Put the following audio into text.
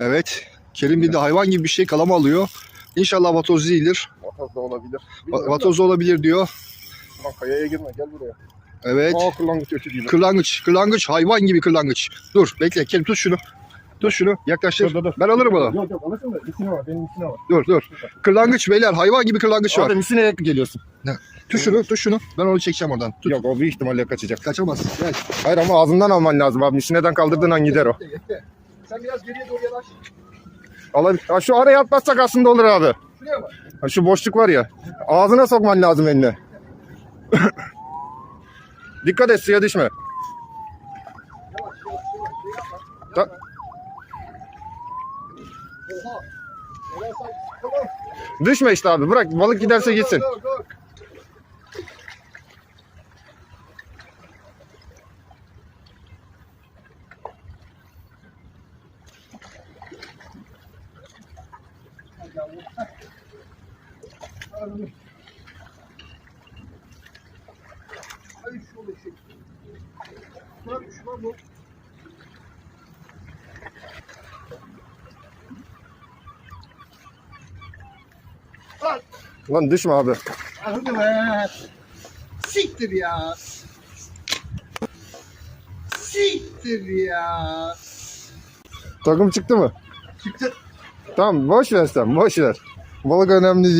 Evet. Kerim bir de hayvan gibi bir şey kalama alıyor. İnşallah vatoz değildir. Vatoz da olabilir. Va- Vatoz da olabilir diyor. Lan kayaya girme gel buraya. Evet. Aa kırlangıç ötü değil. Kırlangıç. Kırlangıç. Hayvan gibi kırlangıç. Dur bekle. Kerim tut şunu. Tut şunu. Yaklaştır. Dur, dur, dur. Ben alırım onu. Yok yok alırsın da misine var benim misine var. Dur dur. Kırlangıç beyler. Hayvan gibi kırlangıç var. Abi misineye geliyorsun. Tut şunu. Tut şunu. Ben onu çekeceğim oradan. Tut. Yok o büyük ihtimalle kaçacak. Kaçamaz. Gel. Hayır ama ağzından alman lazım abi. Misineden kaldırdığın an gider o. Sen biraz geriye doğru yanaş. Alabil ha, şu araya atlatsak aslında olur abi. Şuraya bak. Ha, şu boşluk var ya. Ağzına sokman lazım eline. Dikkat et suya düşme. Yavaş yavaş yavaş. Şey yapma. Ta-. Oha. Helal say. Tamam. Düşme işte abi bırak balık giderse Dur, gitsin. dur, dur. Ay şu bu. Lan düşme abi. Hadi be. Siktir ya. Siktir ya. Takım çıktı mı? Çıktı. Tamam boş ver sen boş ver. Balık önemli değil.